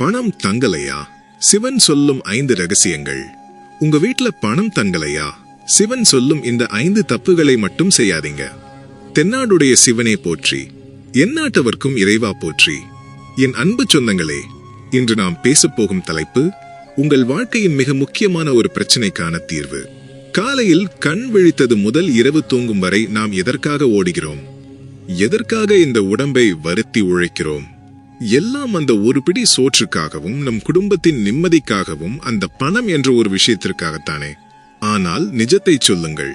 பணம் தங்கலையா? சிவன் சொல்லும் ஐந்து ரகசியங்கள். உங்க வீட்டுல பணம் தங்கலையா? சிவன் சொல்லும் இந்த ஐந்து தப்புகளை மட்டும் செய்யாதீங்க. தென்னாடுடைய சிவனே போற்றி. எந்நாட்டவர்க்கும் இறைவா போற்றி. என் அன்பு சொந்தங்களே இன்று நாம் பேசப்போகும் தலைப்பு உங்கள் வாழ்க்கையின் மிக முக்கியமான ஒரு பிரச்சனைக்கான தீர்வு. காலையில் கண் விழித்தது முதல் இரவு தூங்கும் வரை நாம் எதற்காக ஓடுகிறோம்? எதற்காக இந்த உடம்பை வருத்தி உழைக்கிறோம்? எல்லாம் அந்த ஒரு பிடி சோற்றுக்காகவும் நம் குடும்பத்தின் நிம்மதிக்காகவும் அந்த பணம் என்ற ஒரு விஷயத்திற்காகத்தானே? ஆனால் நிஜத்தை சொல்லுங்கள்.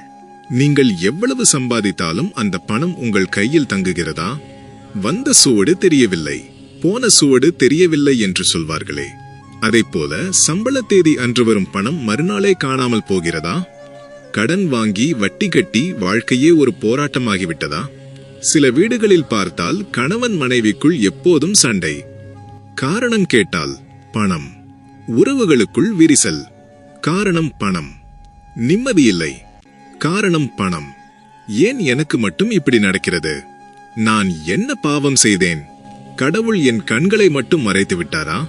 நீங்கள் எவ்வளவு சம்பாதித்தாலும் அந்த பணம் உங்கள் கையில் தங்குகிறதா? வந்த சுவடு தெரியவில்லை. போன சுவடு தெரியவில்லை என்று சொல்வார்களே. அதைப்போல சம்பள தேதி அன்று வரும் பணம் மறுநாளே காணாமல் போகிறதா? கடன் வாங்கி வட்டி கட்டி வாழ்க்கையே ஒரு போராட்டமாகிவிட்டதா? சில வீடுகளில் பார்த்தால் கணவன் மனைவிக்குள் எப்போதும் சண்டை. காரணம் கேட்டால் பணம். உறவுகளுக்குள் விரிசல். காரணம் பணம். நிம்மதியில்லை காரணம் பணம். ஏன் எனக்கு மட்டும் இப்படி நடக்கிறது? நான் என்ன பாவம் செய்தேன்? கடவுள் என் கண்களை மட்டும் மறைத்து விட்டாரா?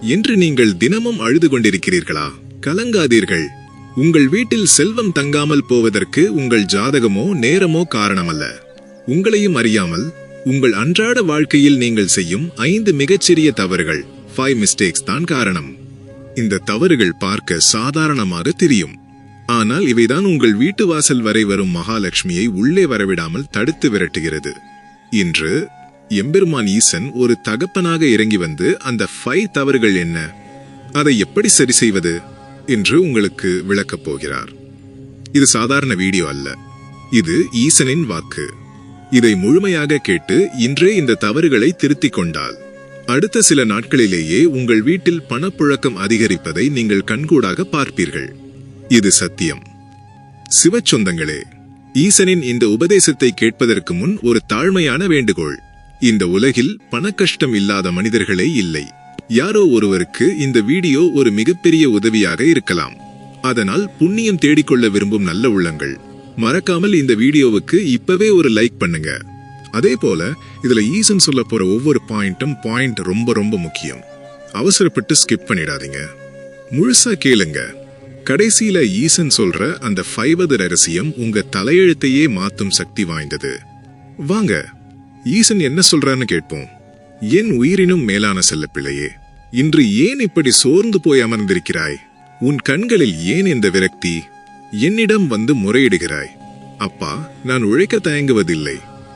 என்று நீங்கள் தினமும் அழுது கொண்டிருக்கிறீர்களா? கலங்காதீர்கள். உங்கள் வீட்டில் செல்வம் தங்காமல் போவதற்கு உங்கள் ஜாதகமோ நேரமோ காரணமல்ல. உங்களையும் அறியாமல் உங்கள் அன்றாட வாழ்க்கையில் நீங்கள் செய்யும் ஐந்து மிகச்சிறிய தவறுகள் ஃபைவ் மிஸ்டேக்ஸ் தான் காரணம். இந்த தவறுகள் பார்க்க சாதாரணமாக தெரியும். ஆனால் இவைதான் உங்கள் வீட்டு வாசல் வரை வரும் மகாலட்சுமியை உள்ளே வரவிடாமல் தடுத்து விரட்டுகிறது. இன்று எம்பெருமான் ஈசன் ஒரு தகப்பனாக இறங்கி வந்து அந்த ஃபைவ் தவறுகள் என்ன? அதை எப்படி சரி செய்வது? என்று உங்களுக்கு விளக்கப் போகிறார். இது சாதாரண வீடியோ அல்ல. இது ஈசனின் வாக்கு. இதை முழுமையாக கேட்டு இன்றே இந்த தவறுகளை திருத்திக் கொண்டால் அடுத்த சில நாட்களிலேயே உங்கள் வீட்டில் பணப்புழக்கம் அதிகரிப்பதை நீங்கள் கண்கூடாக பார்ப்பீர்கள். இது சத்தியம். சிவச்சொந்தங்களே ஈசனின் இந்த உபதேசத்தை கேட்பதற்கு முன் ஒரு தாழ்மையான வேண்டுகோள். இந்த உலகில் பணக்கஷ்டம் இல்லாத மனிதர்களே இல்லை. யாரோ ஒருவருக்கு இந்த வீடியோ ஒரு மிகப்பெரிய உதவியாக இருக்கலாம். அதனால் புண்ணியம் தேடிக்கொள்ள விரும்பும் நல்ல உள்ளங்கள். மறக்காமல் இந்த வீடியோவுக்கு இப்பவே ஒரு லைக் பண்ணுங்க. அதே போல இதுல ஈசன் சொல்ல போற ஒவ்வொரு பாயிண்ட்டும் பாயிண்ட் ரொம்ப ரொம்ப முக்கியம். அவசரப்பட்டு ஸ்கிப் பண்ணிடாதீங்க. முழுசா கேளுங்க. கடைசியில ஈசன் சொல்ற அந்த ஃபைவது ரகசியம் உங்க தலையெழுத்தையே மாத்தும் சக்தி வாய்ந்தது. வாங்க ஈசன் என்ன சொல்றான்னு கேட்போம். என் உயிரினும் மேலான செல்லப்பிள்ளையே இன்று ஏன் இப்படி சோர்ந்து போய் அமர்ந்திருக்கிறாய்? உன் கண்களில் ஏன் இந்த விரக்தி? என்னிடம் வந்து முறையிடுகிறாய். அப்பா நான் உழைக்க தயங்குவதில்லை.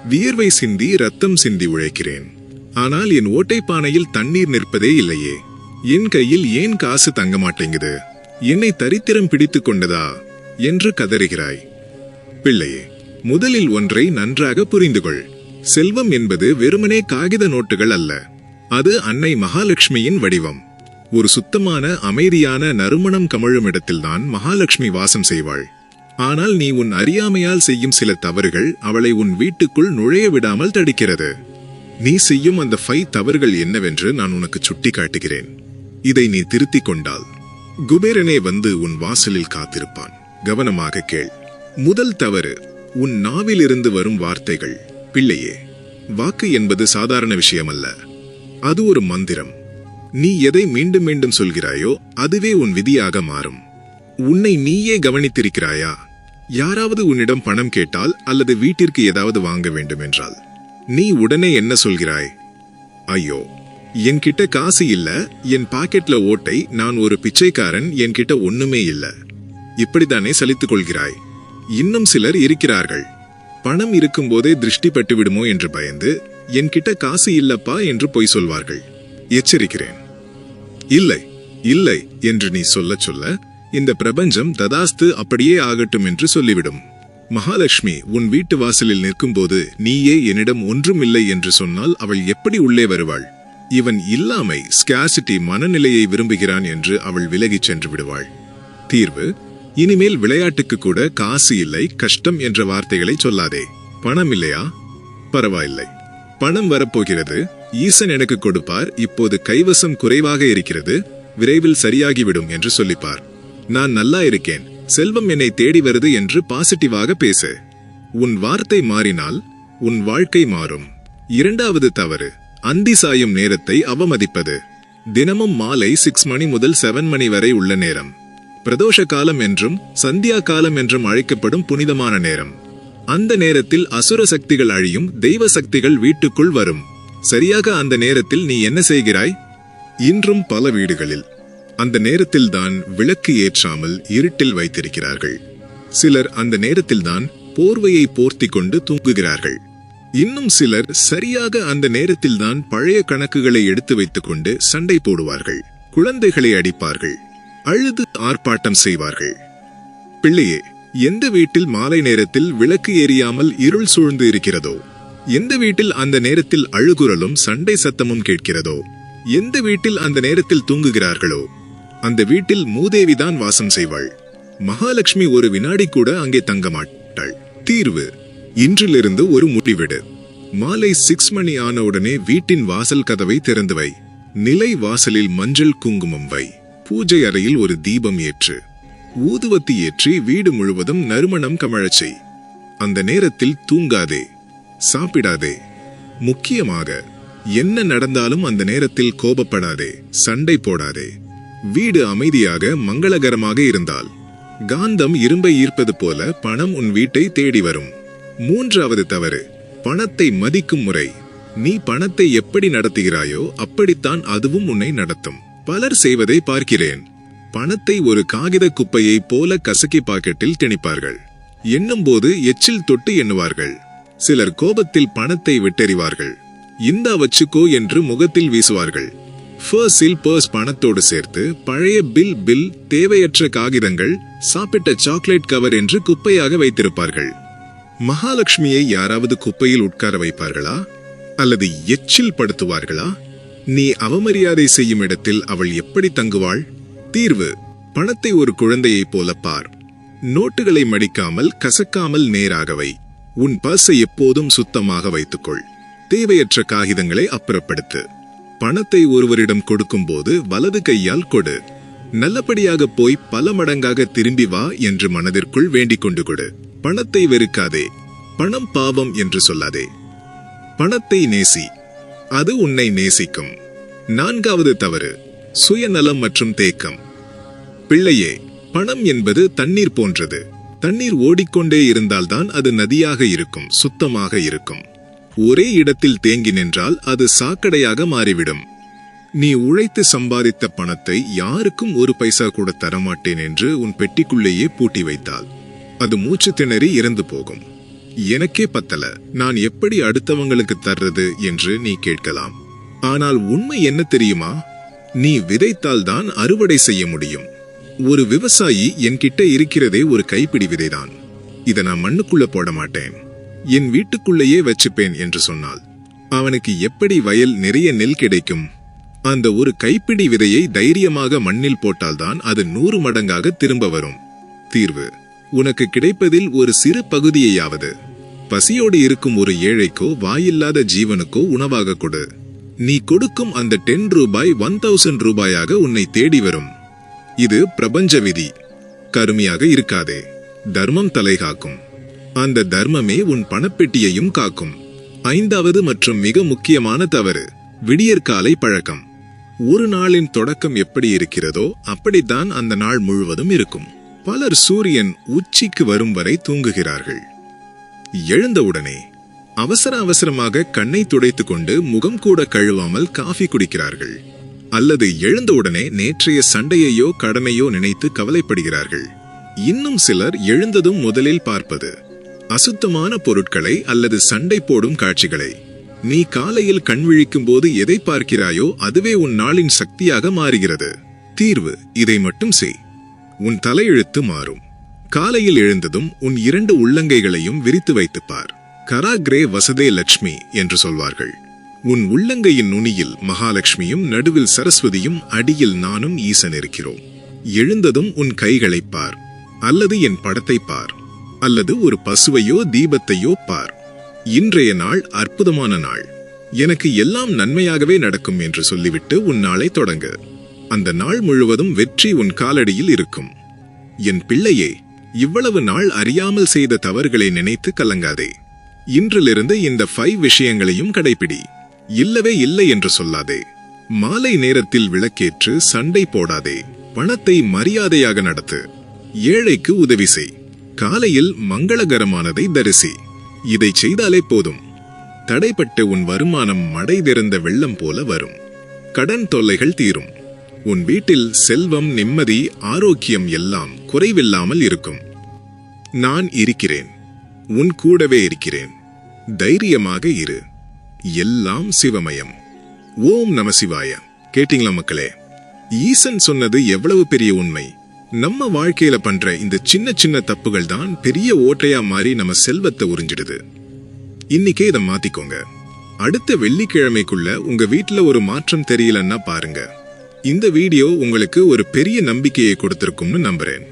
வியர்வை சிந்தி ரத்தம் சிந்தி உழைக்கிறேன். ஆனால் என் ஓட்டைப்பானையில் தண்ணீர் நிற்பதே இல்லையே. என் கையில் ஏன் காசு தங்க மாட்டேங்குது? என்னை தரித்திரம் பிடித்துக் கொண்டதா? என்று கதறுகிறாய். பிள்ளையே முதலில் ஒன்றை நன்றாக புரிந்து கொள். செல்வம் என்பது வெறுமனே காகித நோட்டுகள் அல்ல. அது அன்னை மகாலட்சுமியின் வடிவம். ஒரு சுத்தமான அமைதியான நறுமணம் கமழும் இடத்தில்தான் மகாலட்சுமி வாசம் செய்வாள். ஆனால் நீ உன் அறியாமையால் செய்யும் சில தவறுகள் அவளை உன் வீட்டுக்குள் நுழைய விடாமல் தடுக்கிறது. நீ செய்யும் அந்த ஃபை தவறுகள் என்னவென்று நான் உனக்கு சுட்டி காட்டுகிறேன் இதை நீ திருத்திக் கொண்டால். குபேரனே வந்து உன் வாசலில் காத்திருப்பான். கவனமாக கேள். முதல் தவறு உன் நாவிலிருந்து வரும் வார்த்தைகள். பிள்ளையே வாக்கு என்பது சாதாரண விஷயமல்ல. அது ஒரு மந்திரம். நீ எதை மீண்டும் மீண்டும் சொல்கிறாயோ அதுவே உன் விதியாக மாறும். உன்னை நீயே கவனித்திருக்கிறாயா? யாராவது உன்னிடம் பணம் கேட்டால் அல்லது வீட்டிற்கு ஏதாவது வாங்க வேண்டும் என்றால் நீ உடனே என்ன சொல்கிறாய்? ஐயோ என்கிட்ட காசு இல்ல என் பாக்கெட்ல ஓட்டை நான் ஒரு பிச்சைக்காரன் என்கிட்ட ஒண்ணுமே இல்ல. இப்படித்தானே சலித்துக் கொள்கிறாய். இன்னும் சிலர் இருக்கிறார்கள். பணம் இருக்கும்போதே திருஷ்டி பட்டு விடுமோ என்று பயந்து என்கிட்ட காசு இல்லப்பா என்று பொய் சொல்வார்கள். எச்சரிக்கிறேன். இல்லை இல்லை என்று நீ சொல்ல சொல்ல இந்த பிரபஞ்சம் ததாஸ்து அப்படியே ஆகட்டும் என்று சொல்லிவிடும். மகாலட்சுமி உன் வீட்டு வாசலில் நிற்கும்போது நீயே என்னிடம் ஒன்றும் இல்லை என்று சொன்னால் அவள் எப்படி உள்ளே வருவாள்? இவன் இல்லாமை ஸ்காசிட்டி மனநிலையை விரும்புகிறான் என்று அவள் விலகிச் சென்று விடுவாள். தீர்வு இனிமேல் விளையாட்டுக்கு கூட காசு இல்லை கஷ்டம் என்ற வார்த்தைகளை சொல்லாதே. பணம் இல்லையா? பரவாயில்லை. பணம் வரப்போகிறது. ஈசன் எனக்கு கொடுப்பார் இப்போது கைவசம் குறைவாக இருக்கிறது விரைவில் சரியாகிவிடும் என்று சொல்லிப்பார். நான் நல்லா இருக்கேன் செல்வம் என்னை தேடி வருது என்று பாசிட்டிவாக பேசு. உன் வார்த்தை மாறினால் உன் வாழ்க்கை மாறும். இரண்டாவது தவறு அந்தி சாயும் நேரத்தை அவமதிப்பது. தினமும் மாலை சிக்ஸ் மணி முதல் செவன் மணி வரை உள்ள நேரம். பிரதோஷ காலம் என்றும் சந்தியா காலம் என்றும் அழைக்கப்படும் புனிதமான நேரம். அந்த நேரத்தில் அசுர சக்திகள் அழியும் தெய்வ சக்திகள் வீட்டுக்குள் வரும். சரியாக அந்த நேரத்தில் நீ என்ன செய்கிறாய்? இன்றும் பல வீடுகளில். அந்த நேரத்தில்தான் விளக்கு ஏற்றாமல் இருட்டில் வைத்திருக்கிறார்கள். சிலர் அந்த நேரத்தில்தான் போர்வையை போர்த்தி கொண்டு தூங்குகிறார்கள். இன்னும் சிலர் சரியாக அந்த நேரத்தில்தான் பழைய கணக்குகளை எடுத்து வைத்துக்கொண்டு சண்டை போடுவார்கள். குழந்தைகளை அடிப்பார்கள். அழுது ஆர்ப்பாட்டம் செய்வார்கள். பிள்ளையே எந்த வீட்டில் மாலை நேரத்தில் விளக்கு எரியாமல் இருள் சூழ்ந்து இருக்கிறதோ? எந்த வீட்டில் அந்த நேரத்தில் அழுகுரலும் சண்டை சத்தமும் கேட்கிறதோ? எந்த வீட்டில் அந்த நேரத்தில் தூங்குகிறார்களோ? அந்த வீட்டில் மூதேவிதான் வாசம் செய்வாள். மகாலட்சுமி ஒரு வினாடி கூட அங்கே தங்க மாட்டாள் தீர்வு. இன்றிலிருந்து ஒரு முடிவிடு. மாலை சிக்ஸ் மணி ஆனவுடனே வீட்டின் வாசல் கதவை திறந்து வை. நிலை வாசலில் மஞ்சள் குங்குமம் வை. பூஜை அறையில் ஒரு தீபம் ஏற்று. ஊதுவத்தி ஏற்றி வீடு முழுவதும் நறுமணம் கமழச் செய். அந்த நேரத்தில் தூங்காதே. சாப்பிடாதே. முக்கியமாக என்ன நடந்தாலும் அந்த நேரத்தில் கோபப்படாதே. சண்டை போடாதே. வீடு அமைதியாக மங்களகரமாக இருந்தால். காந்தம் இரும்பை ஈர்ப்பது போல பணம் உன் வீட்டை தேடி வரும். மூன்றாவது தவறு பணத்தை மதிக்கும் முறை. நீ பணத்தை எப்படி நடத்துகிறாயோ அப்படித்தான் அதுவும் உன்னை நடத்தும். பலர் செய்வதை பார்க்கிறேன். பணத்தை ஒரு காகித குப்பையை போல கசக்கி பாக்கெட்டில் திணிப்பார்கள். எண்ணும்போது எச்சில் தொட்டு எண்ணுவார்கள். சிலர் கோபத்தில் பணத்தை விட்டெறிவார்கள். இந்தா வச்சுக்கோ என்று முகத்தில் வீசுவார்கள். ஃபர்ஸில் பர்ஸ் பணத்தோடு சேர்த்து பழைய பில் பில் தேவையற்ற காகிதங்கள் சாப்பிட்ட சாக்லேட் கவர் என்று குப்பையாக வைத்திருப்பார்கள். மகாலட்சுமியை யாராவது குப்பையில் உட்கார வைப்பார்களா? அல்லது எச்சில் படுத்துவார்களா? நீ அவமரியாதை செய்யும் இடத்தில் அவள் எப்படி தங்குவாள்? தீர்வு பணத்தை ஒரு குழந்தையைப் போல பார். நோட்டுகளை மடிக்காமல் கசக்காமல் நேராகவை. உன் பர்ஸை எப்போதும் சுத்தமாக வைத்துக்கொள். தேவையற்ற காகிதங்களை அப்புறப்படுத்து. பணத்தை ஒருவரிடம் கொடுக்கும்போது வலது கையால் கொடு. நல்லபடியாக போய் பல மடங்காக திரும்பி வா என்று மனதிற்குள் வேண்டிக் கொண்டு கொடு. பணத்தை வெறுக்காதே. பணம் பாவம் என்று சொல்லாதே. பணத்தை நேசி. அது உன்னை நேசிக்கும். நான்காவது தவறு. சுயநலம் மற்றும் தேக்கம். பிள்ளையே பணம் என்பது தண்ணீர் போன்றது. தண்ணீர் ஓடிக்கொண்டே இருந்தால்தான் அது நதியாக இருக்கும் சுத்தமாக இருக்கும். ஒரே இடத்தில் தேங்கி நின்றால் அது சாக்கடையாக மாறிவிடும். நீ உழைத்து சம்பாதித்த பணத்தை யாருக்கும் ஒரு பைசா கூட தரமாட்டேன் என்று உன் பெட்டிக்குள்ளேயே பூட்டி வைத்தால் அது மூச்சு திணறி இறந்து போகும். எனக்கே பத்தல நான் எப்படி அடுத்தவங்களுக்கு தர்றது என்று நீ கேட்கலாம். ஆனால் உண்மை என்ன தெரியுமா? நீ விதைத்தால் தான் அறுவடை செய்ய முடியும். ஒரு விவசாயி என்கிட்ட இருக்கிறதே ஒரு கைப்பிடி விதைதான். இதை நான் மண்ணுக்குள்ள போட மாட்டேன். என் வீட்டுக்குள்ளேயே வச்சுப்பேன் என்று சொன்னால் அவனுக்கு எப்படி வயல் நிறைய நெல் கிடைக்கும்? அந்த ஒரு கைப்பிடி விதையை தைரியமாக மண்ணில் போட்டால்தான் அது நூறு மடங்காக திரும்ப வரும். தீர்வு. உனக்கு கிடைப்பதில் ஒரு சிறு பகுதியையாவது. பசியோடு இருக்கும் ஒரு ஏழைக்கோ வாயில்லாத ஜீவனுக்கோ உணவாக கொடு. நீ கொடுக்கும் அந்த டென் ரூபாய் ஒன் தௌசண்ட் ரூபாயாக உன்னை தேடி வரும். இது பிரபஞ்ச விதி. கருமையாக இருக்காதே. தர்மம் தலை காக்கும் அந்த தர்மமே உன் பணப்பெட்டியையும் காக்கும். ஐந்தாவது மற்றும் மிக முக்கியமான தவறு விடியற்காலை பழக்கம். ஒரு நாளின் தொடக்கம் எப்படி இருக்கிறதோ அப்படித்தான் அந்த நாள் முழுவதும் இருக்கும். பலர் சூரியன் உச்சிக்கு வரும் வரை தூங்குகிறார்கள். எழுந்தவுடனே அவசர அவசரமாக கண்ணை துடைத்துக்கொண்டு முகம் கூட கழுவாமல் காஃபி குடிக்கிறார்கள். அல்லது எழுந்தவுடனே நேற்றைய சண்டையையோ கடனையோ நினைத்து கவலைப்படுகிறார்கள். இன்னும் சிலர் எழுந்ததும் முதலில் பார்ப்பது அசுத்தமான பொருட்களை அல்லது சண்டை போடும் காட்சிகளை. நீ காலையில் கண்விழிக்கும் போது எதை பார்க்கிறாயோ அதுவே உன் நாளின் சக்தியாக மாறுகிறது. தீர்வு இதை மட்டும் செய். உன் தலையெழுத்து மாறும். காலையில் எழுந்ததும் உன் இரண்டு உள்ளங்கைகளையும் விரித்து வைத்துப் பார் கராக்ரே வசதே லட்சுமி என்று சொல்வார்கள். உன் உள்ளங்கையின் நுனியில் மகாலட்சுமியும் நடுவில் சரஸ்வதியும் அடியில் நானும் ஈசன் இருக்கிறோம் எழுந்ததும் உன் கைகளைப் பார். அல்லது என் படத்தை பார். அல்லது ஒரு பசுவையோ தீபத்தையோ பார். இன்றைய நாள் அற்புதமான நாள். எனக்கு எல்லாம் நன்மையாகவே நடக்கும் என்று சொல்லிவிட்டு உன் நாளை தொடங்கு. அந்த நாள் முழுவதும் வெற்றி உன் காலடியில் இருக்கும். என் பிள்ளையே இவ்வளவு நாள் அறியாமல் செய்த தவறுகளை நினைத்து கலங்காதே. இன்றிலிருந்து இந்த ஃபைவ் விஷயங்களையும் கடைபிடி இல்லவே இல்லை என்று சொல்லாதே. மாலை நேரத்தில் விளக்கேற்று சண்டை போடாதே. பணத்தை மரியாதையாக நடத்து. ஏழைக்கு உதவி செய். காலையில் மங்களகரமானதை தரிசி. இதை செய்தாலே போதும். தடைப்பட்ட உன் வருமானம் மடை திறந்த வெள்ளம் போல வரும். கடன் தொல்லைகள் தீரும். உன் வீட்டில் செல்வம் நிம்மதி ஆரோக்கியம் எல்லாம் குறைவில்லாமல் இருக்கும். நான் இருக்கிறேன். உன் கூடவே இருக்கிறேன். தைரியமாக இரு. எல்லாம் சிவமயம். ஓம் நம சிவாய. கேட்டீங்களா மக்களே? ஈசன் சொன்னது எவ்வளவு பெரிய உண்மை. நம்ம வாழ்க்கையில பண்ற இந்த சின்ன சின்ன தப்புகள் தான் பெரிய ஓட்டையா மாறி நம்ம செல்வத்தை உறிஞ்சிடுது. இன்னைக்கே இதை மாத்திக்கோங்க. அடுத்த வெள்ளிக்கிழமைக்குள்ள உங்க வீட்டுல ஒரு மாற்றம் தெரியலன்னா பாருங்க. இந்த வீடியோ உங்களுக்கு ஒரு பெரிய நம்பிக்கையை கொடுத்திருக்கும்னு நம்புறேன்.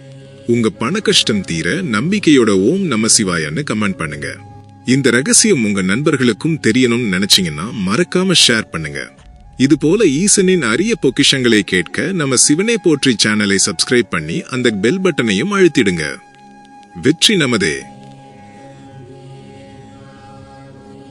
உங்க பண கஷ்டம் தீர நம்பிக்கையோட ஓம் நம சிவாயன்னு கமெண்ட் பண்ணுங்க. இந்த ரகசியம் உங்க நண்பர்களுக்கும் தெரியணும்னு நினைச்சீங்கன்னா மறக்காம ஷேர் பண்ணுங்க. இது போல ஈசனின் அரிய பொக்கிஷங்களை கேட்க நம்ம சிவனே போற்றி சேனலை சப்ஸ்கிரைப் பண்ணி அந்த பெல் பட்டனையும் அழுத்திடுங்க. வெற்றி நமதே.